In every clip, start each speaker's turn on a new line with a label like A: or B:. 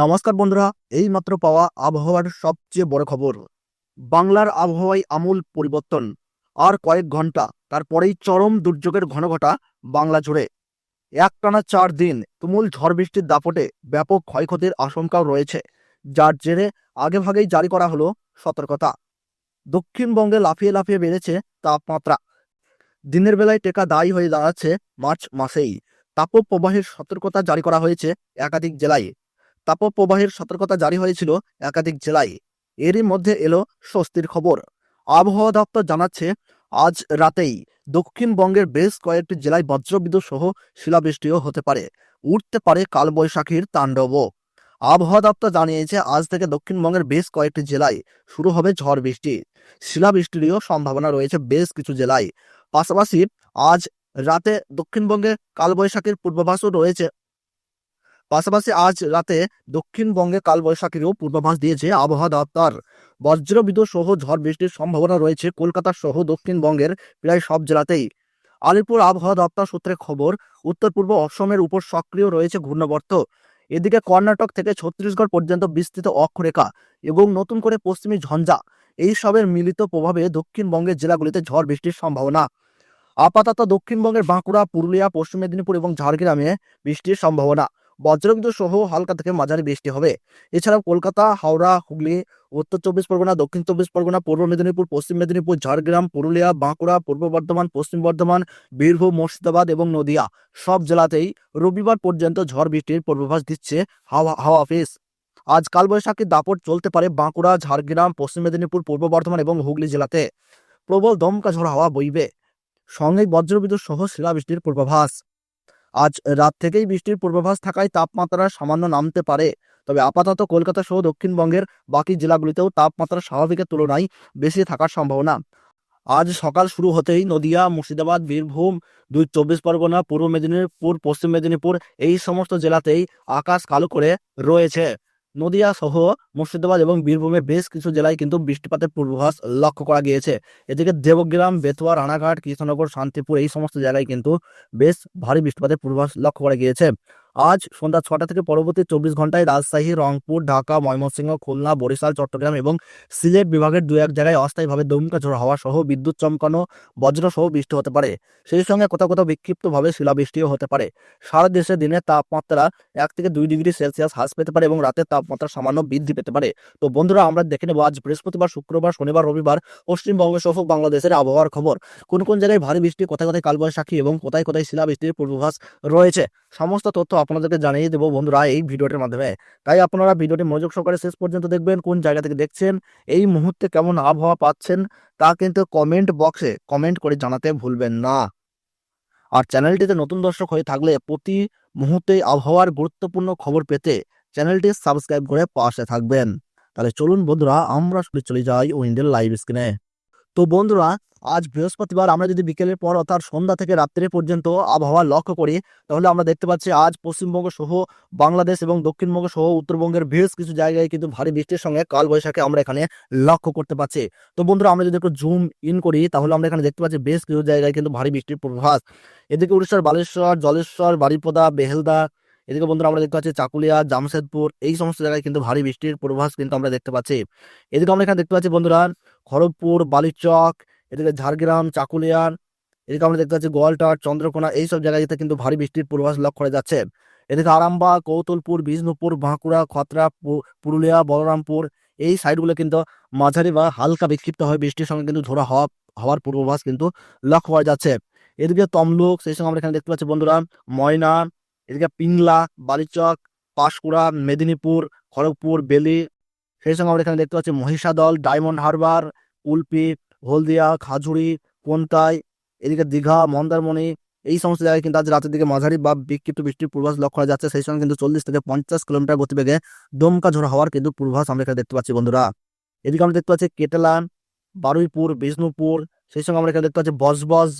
A: নমস্কার বন্ধুরা এই মাত্র পাওয়া আবহাওয়ার সবচেয়ে বড় খবর বাংলার আবহাওয়ায় আমূল পরিবর্তন আর কয়েক ঘন্টা তারপরেই চরম দুর্যোগের ঘনঘটা বাংলা জুড়ে একটানা চার দিন তুমুল ঝড় বৃষ্টির দাপটে ব্যাপক ক্ষয়ক্ষতির আশঙ্কাও রয়েছে যার জেরে আগেভাগেই জারি করা হলো সতর্কতা দক্ষিণবঙ্গে লাফিয়ে লাফিয়ে বেড়েছে তাপমাত্রা দিনের বেলায় টেকা দায়ী হয়ে দাঁড়াচ্ছে মার্চ মাসেই তাপপ্রবাহের সতর্কতা জারি করা হয়েছে একাধিক জেলায় তাপপ্রবাহের সতর্কতা জারি হয়েছিল একাধিক জেলায় এরই মধ্যে এলো স্বস্তির খবর আবহাওয়া দপ্তর জানাচ্ছে আজ রাতেই দক্ষিণবঙ্গের বেশ কয়েকটি জেলায় বজ্রবিদ্যুৎ সহ শিলাবৃষ্টিও হতে পারে উঠতে পারে কালবৈশাখীর তাণ্ডব আবহাওয়া দপ্তর জানিয়েছে আজ থেকে দক্ষিণবঙ্গের বেশ কয়েকটি জেলায় শুরু হবে ঝড় বৃষ্টি শিলাবৃষ্টিরও সম্ভাবনা রয়েছে বেশ কিছু জেলায় পাশাপাশি আজ রাতে দক্ষিণবঙ্গে কালবৈশাখীর পূর্বাভাসও রয়েছে পাশাপাশি আজ রাতে দক্ষিণবঙ্গে কালবৈশাখীরও পূর্বাভাস দিয়েছে আবহাওয়া দপ্তর বজ্রবিদ্যুৎ সহ ঝড় বৃষ্টির সম্ভাবনা রয়েছে কলকাতা সহ দক্ষিণবঙ্গের প্রায় সব জেলাতেই আলিপুর আবহাওয়া দপ্তর সূত্রে খবর উত্তর পূর্ব অসমের উপর সক্রিয় রয়েছে ঘূর্ণবর্ত এদিকে কর্ণাটক থেকে ছত্তিশগড় পর্যন্ত বিস্তৃত অক্ষরেখা এবং নতুন করে পশ্চিমী ঝঞ্ঝা এইসবের মিলিত প্রভাবে দক্ষিণবঙ্গের জেলাগুলিতে ঝড় বৃষ্টির সম্ভাবনা আপাতত দক্ষিণবঙ্গের বাঁকুড়া পুরুলিয়া পশ্চিম মেদিনীপুর এবং ঝাড়গ্রামে বৃষ্টির সম্ভাবনা বজ্রবিদ্যুৎ সহ হালকা থেকে মাঝারি বৃষ্টি হবে এছাড়াও কলকাতা হাওড়া হুগলি উত্তর চব্বিশ পরগনা দক্ষিণ চব্বিশ পরগনা পূর্ব মেদিনীপুর পশ্চিম মেদিনীপুর ঝাড়গ্রাম পুরুলিয়া বাঁকুড়া পূর্ব বর্ধমান পশ্চিম বর্ধমান বীরভূম মুর্শিদাবাদ এবং নদিয়া সব জেলাতেই রবিবার পর্যন্ত ঝড় বৃষ্টির পূর্বাভাস দিচ্ছে হাওয়া হাওয়া অফিস আজ কালবৈশাখীর দাপট চলতে পারে বাঁকুড়া ঝাড়গ্রাম পশ্চিম মেদিনীপুর পূর্ব বর্ধমান এবং হুগলি জেলাতে প্রবল দমকা ঝড় হাওয়া বইবে সঙ্গে বজ্রবিদ্যুৎ সহ শিলাবৃষ্টির পূর্বাভাস আজ রাত থেকেই বৃষ্টির পূর্বাভাস থাকায় তাপমাত্রা সামান্য নামতে পারে তবে আপাতত কলকাতা সহ দক্ষিণবঙ্গের বাকি জেলাগুলিতেও তাপমাত্রা স্বাভাবিকের তুলনায় বেশি থাকার সম্ভাবনা আজ সকাল শুরু হতেই নদিয়া মুর্শিদাবাদ বীরভূম দুই চব্বিশ পরগনা পূর্ব মেদিনীপুর পশ্চিম মেদিনীপুর এই সমস্ত জেলাতেই আকাশ কালো করে রয়েছে নদিয়া সহ মুর্শিদাবাদ এবং বীরভূমে বেশ কিছু জেলায় কিন্তু বৃষ্টিপাতের পূর্বাভাস লক্ষ্য করা গিয়েছে এদিকে দেবগ্রাম বেতুয়া রানাঘাট কৃষ্ণনগর শান্তিপুর এই সমস্ত জায়গায় কিন্তু বেশ ভারী বৃষ্টিপাতের পূর্বাভাস লক্ষ্য করা গিয়েছে আজ সন্ধ্যা ছটা থেকে পরবর্তী চব্বিশ ঘন্টায় রাজশাহী রংপুর ঢাকা ময়মনসিংহ খুলনা বরিশাল চট্টগ্রাম এবং সিলেট বিভাগের দু এক জায়গায় অস্থায়ীভাবে দমকা ঝড় হওয়া সহ বিদ্যুৎ চমকানো বজ্র সহ বৃষ্টি হতে পারে সেই সঙ্গে কোথাও কোথাও বিক্ষিপ্তভাবে শিলাবৃষ্টিও হতে পারে সারা দেশে দিনের তাপমাত্রা এক থেকে দুই ডিগ্রি সেলসিয়াস হ্রাস পেতে পারে এবং রাতের তাপমাত্রা সামান্য বৃদ্ধি পেতে পারে তো বন্ধুরা আমরা দেখে নেব আজ বৃহস্পতিবার শুক্রবার শনিবার রবিবার পশ্চিমবঙ্গ সহ বাংলাদেশের আবহাওয়ার খবর কোন কোন জায়গায় ভারী বৃষ্টি কোথায় কোথায় কালবৈশাখী এবং কোথায় কোথায় শিলাবৃষ্টির পূর্বাভাস রয়েছে সমস্ত তথ্য আপনাদেরকে জানিয়ে দেবো বন্ধুরা এই ভিডিওটির মাধ্যমে তাই আপনারা ভিডিওটি মনোযোগ সহকারে শেষ পর্যন্ত দেখবেন কোন জায়গা থেকে দেখছেন এই মুহূর্তে কেমন আবহাওয়া পাচ্ছেন তা কিন্তু কমেন্ট বক্সে কমেন্ট করে জানাতে ভুলবেন না আর চ্যানেলটিতে নতুন দর্শক হয়ে থাকলে প্রতি মুহূর্তে আবহাওয়ার গুরুত্বপূর্ণ খবর পেতে চ্যানেলটি সাবস্ক্রাইব করে পাশে থাকবেন তাহলে চলুন বন্ধুরা আমরা চলে যাই উইন্ডের লাইভ স্ক্রিনে তো বন্ধুরা আজ বৃহস্পতিবার আমরা যদি বিকেলের পর অর্থাৎ সন্ধ্যা থেকে রাত্রে পর্যন্ত আবহাওয়া লক্ষ্য করি তাহলে আমরা দেখতে পাচ্ছি আজ পশ্চিমবঙ্গ সহ বাংলাদেশ এবং দক্ষিণবঙ্গ সহ উত্তরবঙ্গের বেশ কিছু জায়গায় কিন্তু ভারী বৃষ্টির সঙ্গে কালবৈশাখী আমরা এখানে লক্ষ্য করতে পারছি তো বন্ধুরা আমরা যদি একটু জুম ইন করি তাহলে আমরা এখানে দেখতে পাচ্ছি বেশ কিছু জায়গায় কিন্তু ভারী বৃষ্টির পূর্বাভাস এদিকে উড়িষ্যার বালেশ্বর জলেশ্বর বারিপদা বেহেলদা এদিকে বন্ধুরা আমরা দেখতে পাচ্ছি চাকুলিয়া জামশেদপুর এই সমস্ত জায়গায় কিন্তু ভারী বৃষ্টির পূর্বাভাস কিন্তু আমরা দেখতে পাচ্ছি এদিকে আমরা এখানে দেখতে পাচ্ছি বন্ধুরা খড়গপুর বালিচক এদিকে ঝাড়গ্রাম চাকুলিয়ান এদিকে আমরা দেখতে পাচ্ছি গোয়ালটার চন্দ্রকোনা এইসব জায়গায় কিন্তু ভারী বৃষ্টির পূর্বাভাস লক্ষ্য করা যাচ্ছে এদিকে আরামবাগ কৌতলপুর বিষ্ণুপুর বাঁকুড়া খতরা পুরুলিয়া বলরামপুর এই সাইডগুলো কিন্তু মাঝারি বা হালকা বিক্ষিপ্ত হয়ে বৃষ্টির সঙ্গে কিন্তু ধরা হওয়া হওয়ার পূর্বাভাস কিন্তু লক্ষ্য করা যাচ্ছে এদিকে তমলুক সেই সঙ্গে আমরা এখানে দেখতে পাচ্ছি বন্ধুরা ময়না এদিকে পিংলা বালিচক পাঁশকুড়া মেদিনীপুর খড়গপুর বেলি সেই সঙ্গে আমরা এখানে দেখতে পাচ্ছি মহিষাদল ডায়মন্ড হারবার কুলপি হলদিয়া খাজুড়ি কোনতাই এদিকে দীঘা মন্দারমণি এই সমস্ত জায়গায় কিন্তু আজ রাতের দিকে মাঝারি বা বিক্ষিপ্ত বৃষ্টির পূর্বাভাস লক্ষ্য করা যাচ্ছে সেই সঙ্গে কিন্তু চল্লিশ থেকে পঞ্চাশ কিলোমিটার গতিবেগে দমকা ঝোড়া হওয়ার কিন্তু পূর্বাভাস আমরা এখানে দেখতে পাচ্ছি বন্ধুরা এদিকে আমরা দেখতে পাচ্ছি কেটেলান বারুইপুর বিষ্ণুপুর সেই সঙ্গে আমরা এখানে দেখতে পাচ্ছি বজবজ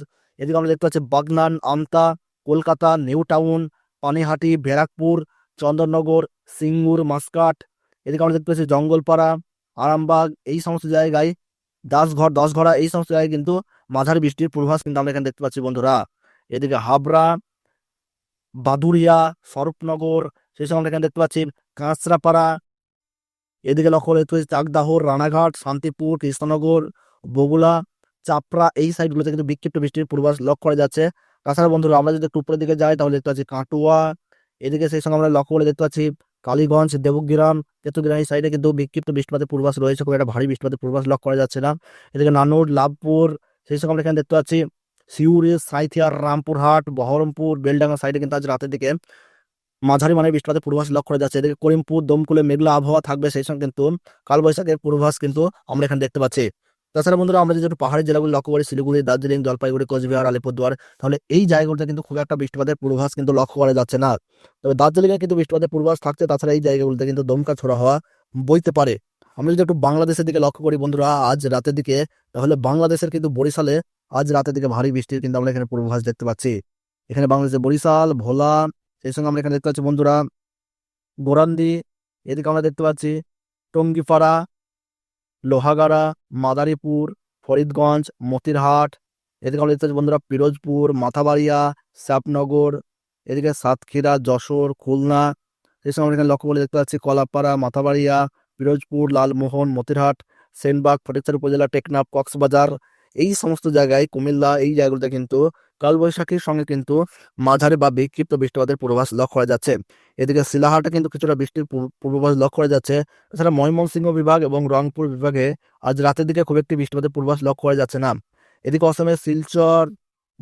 A: এদিকে আমরা দেখতে পাচ্ছি বাগনান আমতা কলকাতা নিউ টাউন পানিহাটি ব্যারাকপুর চন্দননগর সিঙ্গুর মাসকাট এদিকে আমরা দেখতে পাচ্ছি জঙ্গলপাড়া আরামবাগ এই সমস্ত জায়গায় দাসঘর দশঘরা এই সমস্ত জায়গায় কিন্তু মাঝারি বৃষ্টির পূর্বাভাস কিন্তু আমরা এখানে দেখতে পাচ্ছি বন্ধুরা এদিকে হাবড়া বাদুরিয়া স্বরূপনগর সেই সময় আমরা এখানে দেখতে পাচ্ছি কাঁচরাপাড়া এদিকে লক্ষ্য দেখতে পাচ্ছি চাকদাহ রানাঘাট শান্তিপুর কৃষ্ণনগর বগুলা চাপড়া এই সাইডগুলোতে কিন্তু বিক্ষিপ্ত বৃষ্টির পূর্বাস লক্ষ্য করা যাচ্ছে তাছাড়া বন্ধুরা আমরা যদি একটু উপরের দিকে যাই তাহলে দেখতে পাচ্ছি কাঁটুয়া এদিকে সেই সঙ্গে আমরা লক্ষ্য করে দেখতে পাচ্ছি কালীগঞ্জ দেবগ্রাম তেতুগ্রাম এই সাইডে কিন্তু বিক্ষিপ্ত বৃষ্টিপাতের পূর্বাস রয়েছে খুব একটা ভারী বৃষ্টিপাতের পূর্বাস লক্ষ্য করা যাচ্ছে না এদিকে নানুর লাভপুর সেই সঙ্গে আমরা এখানে দেখতে পাচ্ছি সিউড়ি সাঁথিয়ার রামপুরহাট বহরমপুর বেলডাঙ্গা সাইডে কিন্তু আজ রাতের দিকে মাঝারি মানের বৃষ্টিপাতের পূর্বাস লক্ষ্য করা যাচ্ছে এদিকে করিমপুর দমকুলে মেঘলা আবহাওয়া থাকবে সেই সঙ্গে কিন্তু কালবৈশাখের পূর্বাস কিন্তু আমরা এখানে দেখতে পাচ্ছি তাছাড়া বন্ধুরা আমরা যেহেতু পাহাড়ের জেলাগুলো লক্ষ্য করি শিলিগুড়ি দার্জিলিং জলপাইগুড়ি কোচবিহার আলিপুরদুয়ার তাহলে এই জায়গাগুলোতে কিন্তু খুব একটা বৃষ্টিপাতের পূর্বাভাস কিন্তু লক্ষ্য করা যাচ্ছে না তবে দার্জিলিংয়ে কিন্তু বৃষ্টিপাতের পূর্বাভাস থাকছে তাছাড়া এই জায়গাগুলোতে কিন্তু দমকা ছোড়া হওয়া বইতে পারে আমরা যদি একটু বাংলাদেশের দিকে লক্ষ্য করি বন্ধুরা আজ রাতের দিকে তাহলে বাংলাদেশের কিন্তু বরিশালে আজ রাতের দিকে ভারী বৃষ্টির কিন্তু আমরা এখানে পূর্বাভাস দেখতে পাচ্ছি এখানে বাংলাদেশের বরিশাল ভোলা সেই সঙ্গে আমরা এখানে দেখতে পাচ্ছি বন্ধুরা গোরান্দি এদিকে আমরা দেখতে পাচ্ছি টঙ্গিপাড়া লোহাগাড়া মাদারীপুর ফরিদগঞ্জ মতিরহাট এদিকে আমাদের দেখতে বন্ধুরা পিরোজপুর মাথাবাড়িয়া শ্যাপনগর এদিকে সাতক্ষীরা যশোর খুলনা এসব সময় এখানে লক্ষ্য করে দেখতে পাচ্ছি কলাপাড়া মাথাবাড়িয়া পিরোজপুর লালমোহন মতিরহাট সেনবাগ ফটিকচার উপজেলা টেকনাফ কক্সবাজার এই সমস্ত জায়গায় কুমিল্লা এই জায়গাগুলোতে কিন্তু কালবৈশাখীর সঙ্গে কিন্তু মাঝারি বা বিক্ষিপ্ত বৃষ্টিপাতের পূর্বাভাস লক্ষ্য করা যাচ্ছে এদিকে সিলাহাটে কিন্তু কিছুটা বৃষ্টির পূর্বাভাস লক্ষ্য করা যাচ্ছে এছাড়া ময়মনসিংহ বিভাগ এবং রংপুর বিভাগে আজ রাতের দিকে খুব একটি বৃষ্টিপাতের পূর্বাভাস লক্ষ্য করা যাচ্ছে না এদিকে অসমের শিলচর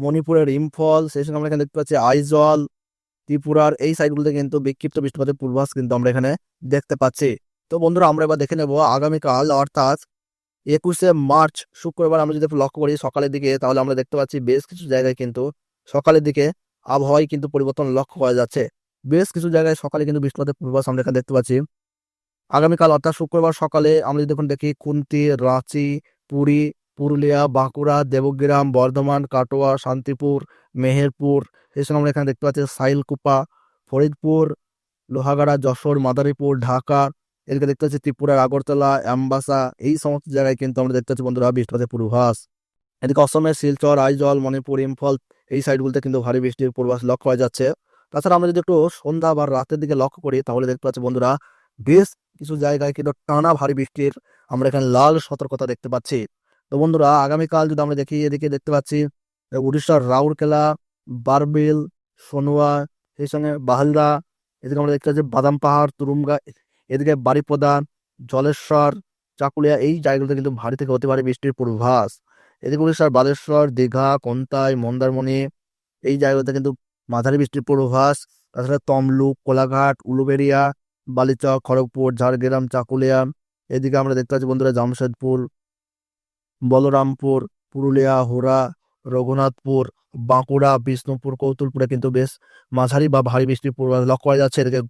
A: মণিপুরের ইম্ফল সেই সঙ্গে আমরা এখানে দেখতে পাচ্ছি আইজল ত্রিপুরার এই সাইডগুলোতে কিন্তু বিক্ষিপ্ত বৃষ্টিপাতের পূর্বাভাস কিন্তু আমরা এখানে দেখতে পাচ্ছি তো বন্ধুরা আমরা এবার দেখে নেব আগামীকাল অর্থাৎ একুশে মার্চ শুক্রবার আমরা যদি লক্ষ্য করি সকালের দিকে তাহলে আমরা দেখতে পাচ্ছি বেশ কিছু জায়গায় কিন্তু সকালের দিকে আবহাওয়ায় কিন্তু পরিবর্তন লক্ষ্য করা যাচ্ছে বেশ কিছু জায়গায় সকালে কিন্তু বৃষ্টিপাতের পূর্বাভাস আমরা এখানে দেখতে পাচ্ছি আগামীকাল অর্থাৎ শুক্রবার সকালে আমরা যদি দেখুন দেখি খুন্তি রাঁচি পুরী পুরুলিয়া বাঁকুড়া দেবগ্রাম বর্ধমান কাটোয়া শান্তিপুর মেহেরপুর এসব সঙ্গে আমরা এখানে দেখতে পাচ্ছি সাইলকুপা ফরিদপুর লোহাগাড়া যশোর মাদারীপুর ঢাকা এদিকে দেখতে পাচ্ছি ত্রিপুরার আগরতলা অ্যাম্বাসা এই সমস্ত জায়গায় কিন্তু আমরা দেখতে পাচ্ছি বন্ধুরা বৃষ্টিপাতের পূর্বাভাস এদিকে অসমের শিলচর আইজল মণিপুর ইম্ফল এই সাইডগুলোতে কিন্তু ভারী বৃষ্টির পূর্বাভাস লক্ষ্য করা যাচ্ছে তাছাড়া আমরা যদি একটু সন্ধ্যা বা রাতের দিকে লক্ষ্য করি তাহলে দেখতে পাচ্ছি বন্ধুরা বেশ কিছু জায়গায় কিন্তু টানা ভারী বৃষ্টির আমরা এখানে লাল সতর্কতা দেখতে পাচ্ছি তো বন্ধুরা আগামীকাল যদি আমরা দেখি এদিকে দেখতে পাচ্ছি উড়িষ্যার রাউরকেলা বারবিল সোনোয়া সেই সঙ্গে বাহালদা এদিকে আমরা দেখতে পাচ্ছি বাদাম পাহাড় তুরুমগা এদিকে বাড়িপদা জলেশ্বর চাকুলিয়া এই জায়গাগুলোতে কিন্তু ভারী থেকে হতে পারে বৃষ্টির পূর্বাভাস এদিকে উড়িষ্যার বালেশ্বর দীঘা কোন্তাই মন্দারমণি এই জায়গাতে কিন্তু মাঝারি বৃষ্টির পূর্বাভাস তাছাড়া তমলুক কোলাঘাট উলুবেড়িয়া বালিচক খড়গপুর ঝাড়গ্রাম চাকুলিয়া এদিকে আমরা দেখতে পাচ্ছি বন্ধুরা জামশেদপুর বলরামপুর পুরুলিয়া হোরা রঘুনাথপুর বাঁকুড়া বিষ্ণুপুর কৌতুলপুরে কিন্তু বেশ মাঝারি বা ভারী বৃষ্টির পূর্বাভাস লক্ষ্য করা যাচ্ছে এদিকে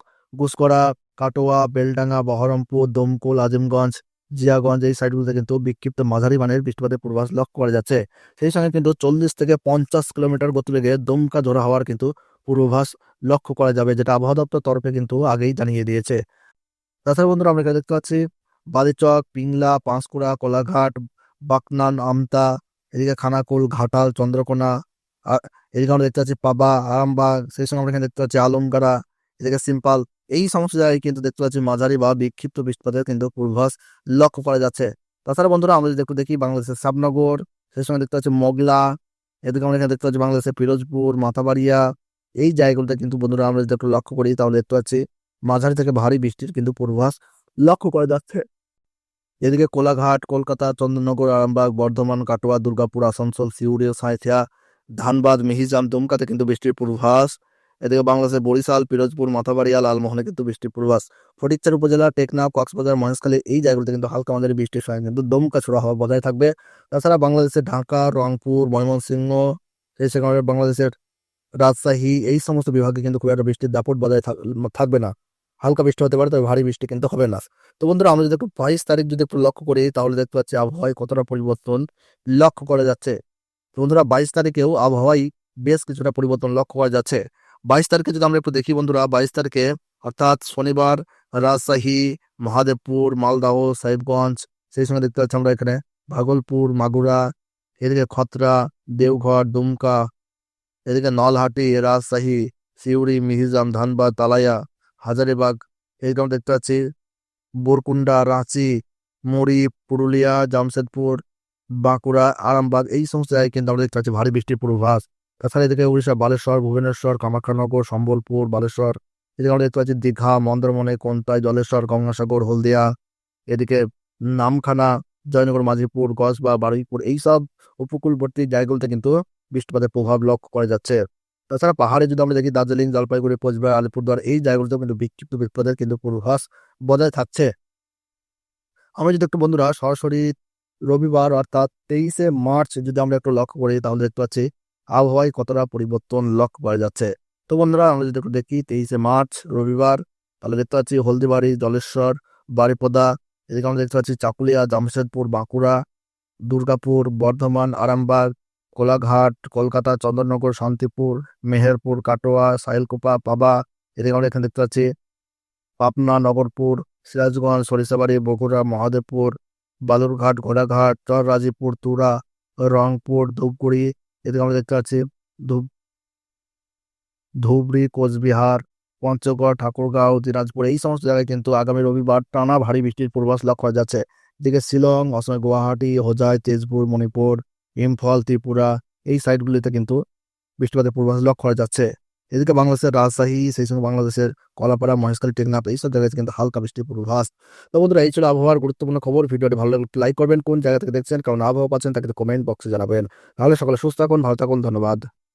A: গুসকরা কাটোয়া বেলডাঙ্গা বহরমপুর দমকল আজিমগঞ্জ জিয়াগঞ্জ এই সাইডগুলোতে কিন্তু বিক্ষিপ্ত মাঝারি মানের বৃষ্টিপাতের পূর্বাভাস লক্ষ্য করা যাচ্ছে সেই সঙ্গে কিন্তু চল্লিশ থেকে পঞ্চাশ কিলোমিটার লেগে দমকা ঝোড়া হওয়ার কিন্তু পূর্বাভাস লক্ষ্য করা যাবে যেটা আবহাওয়া দপ্তর তরফে কিন্তু আগেই জানিয়ে দিয়েছে তাছাড়া বন্ধুরা আমরা দেখতে পাচ্ছি বালিচক পিংলা পাঁশকুড়া কোলাঘাট বাকনান আমতা এদিকে খানাকুল ঘাটাল চন্দ্রকোনা এদিকে আমরা দেখতে পাচ্ছি পাবা আরামবাগ সেই সঙ্গে আমরা এখানে দেখতে পাচ্ছি আলমগাড়া এদিকে সিম্পল এই সমস্ত জায়গায় কিন্তু দেখতে পাচ্ছি মাঝারি বা বিক্ষিপ্ত বৃষ্টিপাতের কিন্তু পূর্বাভাস লক্ষ্য করা যাচ্ছে তাছাড়া বন্ধুরা আমরা যদি দেখি বাংলাদেশের সাবনগর সেই সময় দেখতে পাচ্ছি মগলা এদিকে আমরা এখানে দেখতে পাচ্ছি বাংলাদেশের ফিরোজপুর মাথাবাড়িয়া এই জায়গাগুলোতে কিন্তু বন্ধুরা আমরা যদি একটু লক্ষ্য করি তাহলে দেখতে পাচ্ছি মাঝারি থেকে ভারী বৃষ্টির কিন্তু পূর্বাভাস লক্ষ্য করা যাচ্ছে এদিকে কোলাঘাট কলকাতা চন্দননগর আরামবাগ বর্ধমান কাটোয়া দুর্গাপুর আসানসোল সিউড়ি সাঁথিয়া ধানবাদ মিহিজাম দুমকাতে কিন্তু বৃষ্টির পূর্বাস এদিকে বাংলাদেশের বরিশাল পিরোজপুর মাথাবাড়িয়া লালমোহনে কিন্তু বৃষ্টির পূর্বাস ফটিকচার উপজেলা টেকনা কক্সবাজার মহেশখালী এই জায়গাগুলোতে কিন্তু হালকা আমাদের বৃষ্টির সঙ্গে কিন্তু দমকা ছোড়া হওয়া বজায় থাকবে তাছাড়া বাংলাদেশের ঢাকা রংপুর ময়মনসিংহ সেই সেখানে বাংলাদেশের রাজশাহী এই সমস্ত বিভাগে কিন্তু খুব একটা বৃষ্টির দাপট বজায় থাকবে না হালকা বৃষ্টি হতে পারে তবে ভারী বৃষ্টি কিন্তু হবে না তো বন্ধুরা আমরা যদি একটু বাইশ তারিখ যদি একটু লক্ষ্য করি তাহলে দেখতে পাচ্ছি আবহাওয়ায় কতটা পরিবর্তন লক্ষ্য করা যাচ্ছে তো বন্ধুরা বাইশ তারিখেও আবহাওয়ায় বেশ কিছুটা পরিবর্তন লক্ষ্য করা যাচ্ছে বাইশ তারিখে যদি আমরা একটু দেখি বন্ধুরা বাইশ তারিখে অর্থাৎ শনিবার রাজশাহী মহাদেবপুর মালদাহ সাহেবগঞ্জ সেই সঙ্গে দেখতে পাচ্ছি আমরা এখানে ভাগলপুর মাগুরা এদিকে খতরা দেওঘর দুমকা এদিকে নলহাটি রাজশাহী সিউড়ি মিহিজাম ধানবাদ তালায়া হাজারিবাগ এদিকে আমরা দেখতে পাচ্ছি বোরকুন্ডা রাঁচি মুড়ি পুরুলিয়া জামশেদপুর বাঁকুড়া আরামবাগ এই সমস্ত জায়গায় কিন্তু আমরা দেখতে পাচ্ছি ভারী বৃষ্টির পূর্বাভাস তাছাড়া এদিকে উড়িষ্যা বালেশ্বর ভুবনেশ্বর কামাখ্যানগর সম্বলপুর বালেশ্বর এদিকে আমরা দেখতে পাচ্ছি দীঘা মন্দারমনে কোনতাই জলেশ্বর গঙ্গাসাগর হলদিয়া এদিকে নামখানা জয়নগর মাঝিপুর কসবা বারুইপুর এইসব উপকূলবর্তী জায়গাগুলোতে কিন্তু বৃষ্টিপাতের প্রভাব লক্ষ্য করা যাচ্ছে তাছাড়া পাহাড়ে যদি আমরা দেখি দার্জিলিং জলপাইগুড়ি কোচবিহার আলিপুরদুয়ার এই জায়গাগুলোতেও কিন্তু বিক্ষিপ্ত বৃষ্টিপাতের কিন্তু পূর্বাভাস বজায় থাকছে আমরা যদি একটু বন্ধুরা সরাসরি রবিবার অর্থাৎ তেইশে মার্চ যদি আমরা একটু লক্ষ্য করি তাহলে দেখতে পাচ্ছি আবহাওয়ায় কতটা পরিবর্তন লক্ষ্য করা যাচ্ছে তো বন্ধুরা আমরা যদি একটু দেখি তেইশে মার্চ রবিবার তাহলে দেখতে পাচ্ছি হলদিবাড়ি জলেশ্বর বারিপদা এদিকে আমরা দেখতে পাচ্ছি চাকুলিয়া জামশেদপুর বাঁকুড়া দুর্গাপুর বর্ধমান আরামবাগ কোলাঘাট কলকাতা চন্দননগর শান্তিপুর মেহেরপুর কাটোয়া সাহেলকোপা পাবা এদিকে আমরা এখানে দেখতে পাচ্ছি পাবনা নগরপুর সিরাজগঞ্জ সরিষাবাড়ি বগুড়া মহাদেবপুর বালুরঘাট ঘোড়াঘাট চররাজিপুর তুরা রংপুর ধূপগুড়ি এদিকে আমরা দেখতে পাচ্ছি ধূপ ধুবরি কোচবিহার পঞ্চগড় ঠাকুরগাঁও দিনাজপুর এই সমস্ত জায়গায় কিন্তু আগামী রবিবার টানা ভারী বৃষ্টির পূর্বাভাস লক্ষ্য করা যাচ্ছে এদিকে শিলং অসমে গুয়াহাটি হোজাই তেজপুর মণিপুর ইম্ফল ত্রিপুরা এই সাইডগুলিতে কিন্তু বৃষ্টিপাতের পূর্বাভাস লক্ষ্য করা যাচ্ছে এদিকে বাংলাদেশের রাজশাহী সেই সঙ্গে বাংলাদেশের কলাপাড়া মহেশখালী টেকনাফ এইসব জায়গায় কিন্তু হালকা বৃষ্টির পূর্বাভাস তো বন্ধুরা এই ছিল আবহাওয়ার গুরুত্বপূর্ণ খবর ভিডিওটি ভালো লাগলে লাইক করবেন কোন জায়গা থেকে দেখছেন কারণ আবহাওয়া পাচ্ছেন তাকে কমেন্ট বক্সে জানাবেন তাহলে সকলে সুস্থ থাকুন ভালো থাকুন ধন্যবাদ